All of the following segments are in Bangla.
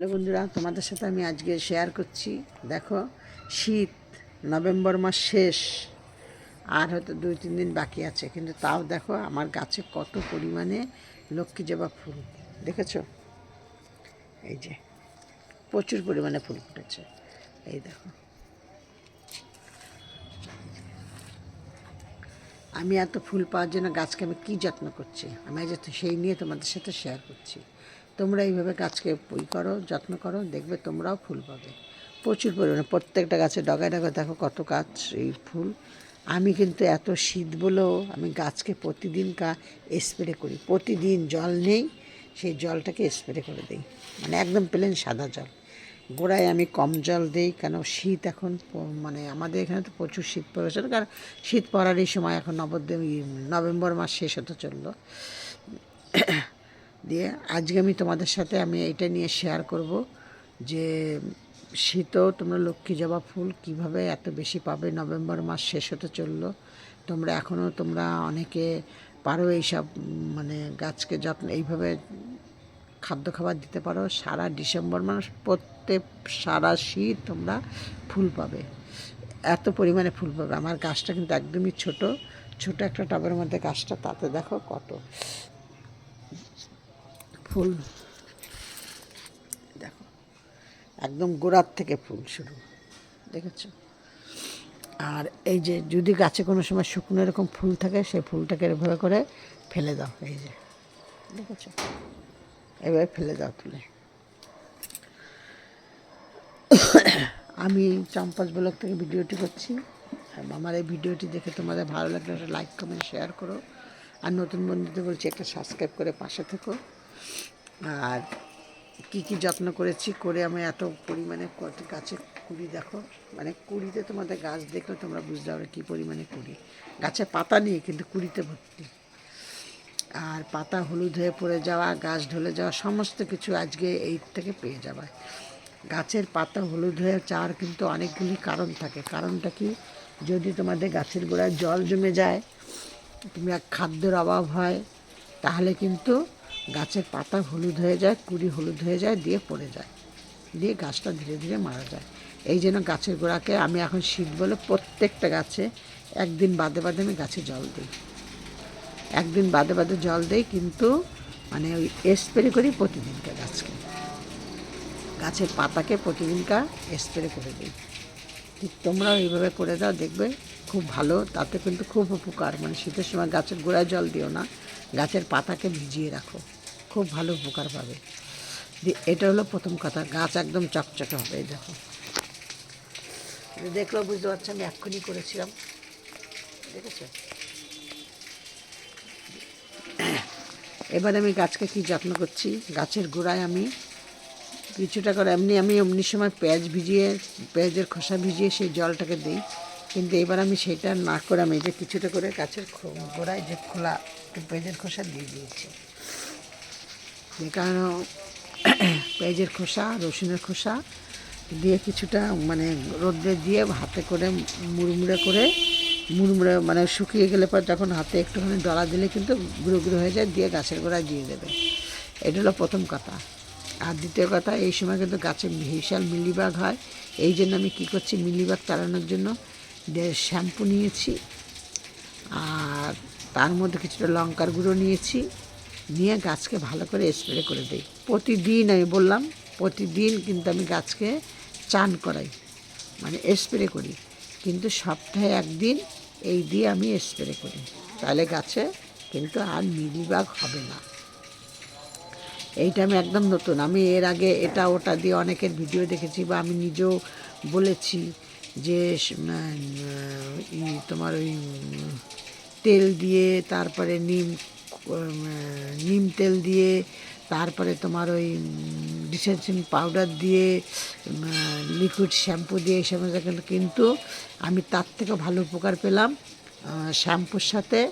হ্যালো বন্ধুরা, তোমাদের সাথে আমি আজকে শেয়ার করছি। দেখো, শীত নভেম্বর মাস শেষ, আর হয়তো দুই, তিন দিন বাকি আছে। কিন্তু তাও দেখো, আমার গাছে কত পরিমাণে লক্ষ্মী জবা ফুল। দেখেছ? এই যে, প্রচুর পরিমাণে ফুল ফুটেছে। এই দেখো। আমি এত ফুল পাওয়ার জন্য গাছকে আমি কী যত্ন করছি? আমি আজ সেই নিয়ে তোমাদের সাথে শেয়ার করছি। তোমরা এইভাবে গাছকে বই করো, যত্ন করো, দেখবে তোমরাও ফুল পাবে। প্রচুর পরিমাণে, প্রত্যেকটা গাছে ডগায় ডগায় দেখো কত গাছ এই ফুল। আমি কিন্তু এত শীত বলেও আমি গাছকে প্রতিদিন কা স্প্রে করি। প্রতিদিন জল নেই, সেই জলটাকে স্প্রে করে দিই। মানে একদম প্লেন সাদা জল। গোড়ায় আমি কম জল দিই, কেন শীত এখন মানে আমাদের এখানে তো প্রচুর শীত পড়েছে। কারণ শীত পড়ার এই সময় এখন নবদ্বীপ, নভেম্বর মাস শেষ হতে চলল। দিয়ে আজকে আমি তোমাদের সাথে আমি এটা নিয়ে শেয়ার করব যে শীতেও তোমরা লক্ষ্মী জবা ফুল কীভাবে এত বেশি পাবে? নভেম্বর মাস শেষ হতে চলল। তোমরা এখনও তোমরা অনেকে পারো এইসব মানে গাছকে যত্ন, এইভাবে খাদ্য খাবার দিতে পারো। সারা ডিসেম্বর মাস প্রত্যেক, সারা শীত তোমরা ফুল পাবে। এত পরিমাণে ফুল পাবে। আমার গাছটা কিন্তু একদমই ছোট। ছোট একটা টবের মধ্যে গাছটা, তাতে দেখো কত। ফুল। দেখো, একদম গোড়ার থেকে ফুল শুরু, দেখেছ? আর এই যে যদি গাছে কোনো সময় শুকনো এরকম ফুল থাকে, সেই ফুলটাকে এভাবে করে ফেলে দাও, এই যে, দেখেছ? এভাবে ফেলে দাও তুলে। আমি চম্পাস ব্লক থেকে ভিডিওটি করছি। আর আমার এই ভিডিওটি দেখে তোমাদের ভালো লাগলে একটা লাইক, কমেন্ট, শেয়ার করো। আর নতুন বন্ধুদের বলছি, একটা সাবস্ক্রাইব করে পাশে থেকো। আর কি কি যত্ন করেছি, করে আমি এত পরিমাণে কত গাছে কুড়ি দেখো মানে কুড়িতে তোমাদের গাছ দেখলে তোমরা বুঝতে পারবে কী পরিমাণে কুড়ি। গাছে পাতা নেই, কিন্তু কুড়িতে ভর্তি। আর পাতা হলুদ হয়ে পড়ে যাওয়া, গাছ ঢলে যাওয়া, সমস্ত কিছু আজকে এই থেকে পেয়ে যাবে। গাছের পাতা হলুদ হয়ে যাওয়ার কিন্তু অনেকগুলি কারণ থাকে। কারণটা কি? যদি তোমাদের গাছের গোড়ায় জল জমে যায়, কিংবা খাদ্যের অভাব হয়, তাহলে কিন্তু গাছের পাতা হলুদ হয়ে যায়, কুড়ি হলুদ হয়ে যায়, দিয়ে পড়ে যায়। দিয়ে গাছটা ধীরে ধীরে মারা যায়। এই জন্য গাছের গোড়াকে আমি এখন শীত বলে প্রত্যেকটা গাছে একদিন বাদে বাদে আমি গাছে জল দিই। একদিন বাদে বাদে জল দেই কিন্তু মানে ওই স্প্রে করি প্রতিদিনকে গাছকে। গাছের পাতাকে প্রতিদিনকা স্প্রে করে দিই। ঠিক তোমরাও এইভাবে করে দাও দেখবে খুব ভালো, তাতে কিন্তু খুব উপকার। মানে শীতের সময় গাছের গোড়ায় জল দিও না। গাছের পাতাকে ভিজিয়ে রাখো। খুব ভালো উপকার পাবে। এটা হলো প্রথম কথা। গাছ একদম চকচকে হবে দেখো। দেখলেও বুঝতে পারছ, আমি এক্ষুনি করেছিলাম। দেখেছ? এবার আমি গাছকে কি যত্ন করছি? গাছের গোড়ায় আমি কিছুটা করে, এমনি আমি এমনি সময় পেঁয়াজ ভিজিয়ে, পেঁয়াজের খোসা ভিজিয়ে সেই জলটাকে দিই। কিন্তু এবার আমি সেটা না করে আমি যে কিছুটা করে গাছের গোড়ায় যে খোলা পেঁয়াজের খোসা দিয়ে দিয়েছি। যে কারণ পেঁয়াজের খোসা, রসুনের খোসা দিয়ে কিছুটা মানে রোদ্রে দিয়ে হাতে করে মুড়মুড়ে করে, মুড়মুড়ে মানে শুকিয়ে গেলে পর যখন হাতে একটুখানি ডলা দিলে কিন্তু গুঁড়ো গুঁড়ো হয়ে যায়, দিয়ে গাছের গোড়ায় দিয়ে দেবে। এটা হলো প্রথম কথা। আর দ্বিতীয় কথা, এই সময় কিন্তু গাছে বিশাল মিলিবাগ হয়। এই জন্য আমি কী করছি, মিলিবাগ তাড়ানোর জন্য শ্যাম্পু নিয়েছি, আর তার মধ্যে কিছুটা লঙ্কার গুঁড়ো নিয়েছি, নিয়ে গাছকে ভালো করে স্প্রে করে দিই। প্রতিদিন আমি বললাম, প্রতিদিন কিন্তু আমি গাছকে চান করাই মানে স্প্রে করি। কিন্তু সপ্তাহে একদিন এই দিয়ে আমি স্প্রে করি। তাহলে গাছে কিন্তু আর মিলিবাগ হবে না। এইটা আমি একদম নতুন। আমি এর আগে এটা ওটা দিয়ে অনেকের ভিডিও দেখেছি বা আমি নিজেও বলেছি যে তোমার ওই, তেল দিয়ে তারপরে নিম নিম তেল দিয়ে তারপরে তোমার ওই ডিসেনসিং পাউডার দিয়ে লিকুইড শ্যাম্পু দিয়ে এই সমস্ত কিন্তু- কিন্তু আমি তার থেকে ভালো উপকার পেলাম শ্যাম্পুর সাথে,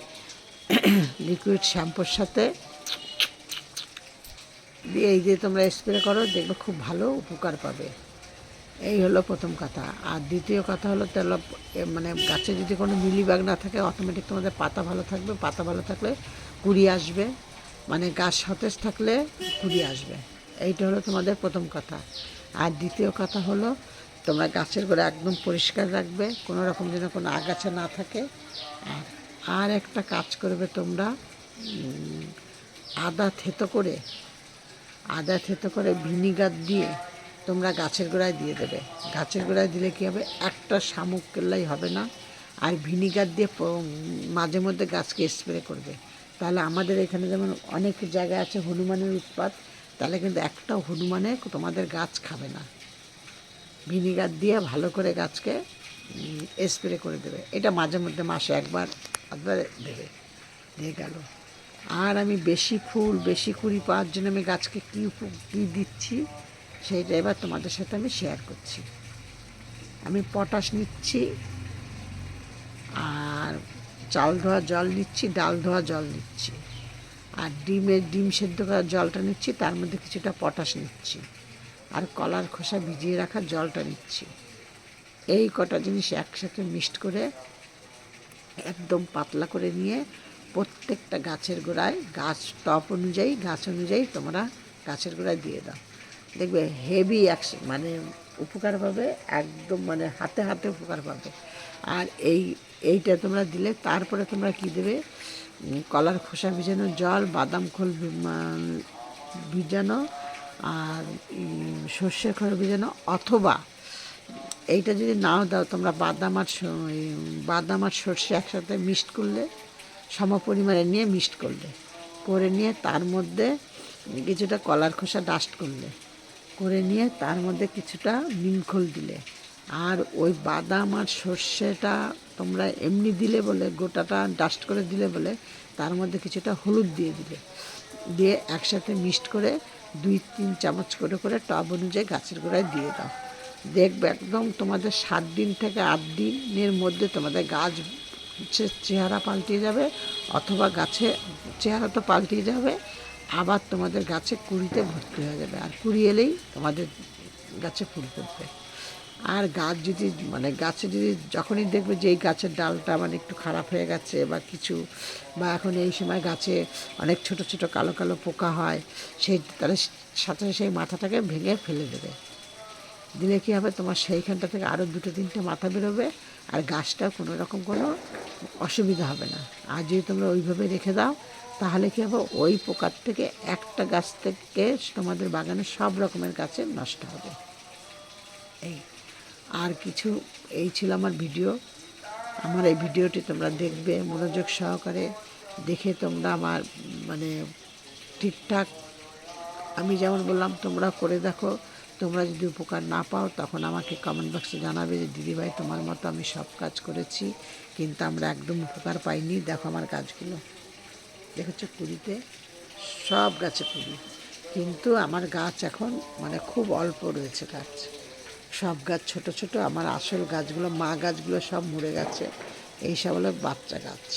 লিকুইড শ্যাম্পুর সাথে। দিয়ে এই যে তোমরা স্প্রে করো, দেখবে খুব ভালো উপকার পাবে। এই হলো প্রথম কথা। আর দ্বিতীয় কথা হলো তেল মানে গাছে যদি কোনো মিলিবাগ না থাকে অটোমেটিক তোমাদের পাতা ভালো থাকবে। পাতা ভালো থাকলে কুড়ি আসবে। মানে গাছ সতেজ থাকলে কুড়ি আসবে। এইটা হলো তোমাদের প্রথম কথা। আর দ্বিতীয় কথা হলো, তোমরা গাছের গোড়া একদম পরিষ্কার রাখবে, কোনো রকম যেন কোনো আগাছা না থাকে। আর আর একটা কাজ করবে তোমরা আদা থেতো করে, আদা থেতো করে ভিনিগার দিয়ে তোমরা গাছের গোড়ায় দিয়ে দেবে। গাছের গোড়ায় দিলে কী হবে? একটা শামুক কেল্লাই হবে না। আর ভিনিগার দিয়ে মাঝে মধ্যে গাছকে স্প্রে করবে। তাহলে আমাদের এখানে যেমন অনেক জায়গা আছে হনুমানের উৎপাত, তাহলে কিন্তু একটাও হনুমানে তোমাদের গাছ খাবে না। ভিনিগার দিয়ে ভালো করে গাছকে স্প্রে করে দেবে। এটা মাঝে মধ্যে মাসে একবার একবার দেবে। দিয়ে গেল। আর আমি বেশি ফুল, বেশি কুড়ি পাওয়ার জন্য আমি গাছকে কী কী দিচ্ছি? সেইটা এবার তোমাদের সাথে আমি শেয়ার করছি। আমি পটাশ নিচ্ছি, আর চাল ধোয়া জল নিচ্ছি, ডাল ধোয়া জল নিচ্ছি। আর ডিমের, ডিম সেদ্ধ করা জলটা নিচ্ছি, তার মধ্যে কিছুটা পটাশ নিচ্ছি। আর কলার খোসা ভিজিয়ে রাখা জলটা নিচ্ছি। এই কটা জিনিস একসাথে মিক্সড করে একদম পাতলা করে নিয়ে প্রত্যেকটা গাছের গোড়ায়, গাছ টপ অনুযায়ী, গাছ অনুযায়ী তোমরা গাছের গোড়ায় দিয়ে দাও। দেখবে হেভি অ্যাকশন মানে উপকার পাবে একদম মানে হাতে হাতে উপকার পাবে। আর এই এইটা তোমরা দিলে তারপরে তোমরা কি দেবে? কলার খোসা ভিজানো জল বাদাম খোল ভিজানো আর উম, সর্ষের খোল ভিজানো অথবা এইটা যদি নাও দাও তোমরা বাদাম আর বাদাম আর সর্ষে একসাথে মিক্সড করলে সম পরিমাণে নিয়ে মিক্সড করলে করে নিয়ে তার মধ্যে কিছুটা কলার খোসা ডাস্ট করলে। করে নিয়ে তার মধ্যে কিছুটা নিমখোল দিলে। আর ওই বাদাম আর সর্ষেটা তোমরা এমনি দিলে বলে, গোটাটা ডাস্ট করে দিলে বলে, তার মধ্যে কিছুটা হলুদ দিয়ে দিলে। দিয়ে একসাথে মিক্সড করে দুই, তিন চামচ করে করে টব অনুযায়ী গাছের গোড়ায় দিয়ে দাও। দেখবে একদম তোমাদের সাত দিন থেকে আট দিনের মধ্যে তোমাদের গাছ চেহারা পাল্টিয়ে যাবে, অথবা গাছে চেহারা তো পাল্টিয়ে যাবে আবার তোমাদের গাছে কুড়িতে ভর্তি হয়ে যাবে। আর কুড়ি এলেই তোমাদের গাছে ফুল ফুটবে। আর গাছ যদি মানে গাছে যদি যখনই দেখবে যে এই গাছের ডালটা মানে একটু খারাপ হয়ে গেছে বা কিছু, বা এখন এই সময় গাছে অনেক ছোট ছোট কালো কালো পোকা হয়, সেই, তাহলে সাথে সেই মাথাটাকে ভেঙে ফেলে দেবে। দিলে কী হবে? তোমার সেইখানটা থেকে আরও দুটো তিনটে মাথা বেরোবে আর গাছটা কোনো রকম কোনো অসুবিধা হবে না। আর যদি তোমরা ওইভাবে রেখে দাও তাহলে কী হবে? ওই পোকার থেকে একটা গাছ থেকে তোমাদের বাগানে সব রকমের গাছে নষ্ট হবে। এই, আর কিছু, এই ছিল আমার ভিডিও। আমার এই ভিডিওটি তোমরা দেখবে, মনোযোগ সহকারে দেখে তোমরা আমার মানে ঠিকঠাক, আমি যেমন বললাম, তোমরা করে দেখো। তোমরা যদি উপকার না পাও, তখন আমাকে কমেন্ট বক্সে জানাবে যে, দিদিভাই, তোমার মতো আমি সব কাজ করেছি, কিন্তু আমরা একদম উপকার পাইনি। দেখো আমার গাছগুলো দেখেছ কুড়িতে সব গাছে কুড়ি কিন্তু আমার গাছ এখন মানে খুব অল্প রয়েছে গাছ। সব গাছ ছোট ছোট, আমার আসল গাছগুলো, মা গাছগুলো সব মরে গেছে। এইসব হলো বাচ্চা গাছ।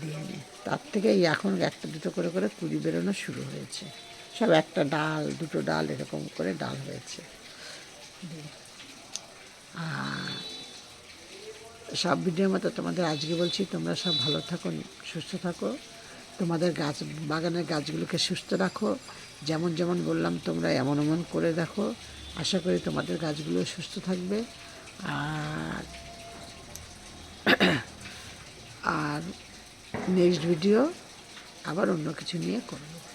দিয়ে তার থেকে এই এখন একটা দুটো করে করে কুড়ি বেরোনো শুরু হয়েছে। সব একটা ডাল, দুটো ডাল এরকম করে ডাল হয়েছে। আর সব ভিডিওর মতো তোমাদের আজকে বলছি, তোমরা সব ভালো থাকো, সুস্থ থাকো। তোমাদের গাছ, বাগানের গাছগুলোকে সুস্থ রাখো। যেমন যেমন বললাম, তোমরা এমন এমন করে দেখো। আশা করি তোমাদের গাছগুলো সুস্থ থাকবে। আর আর নেক্সট ভিডিও আবার অন্য কিছু নিয়ে করব।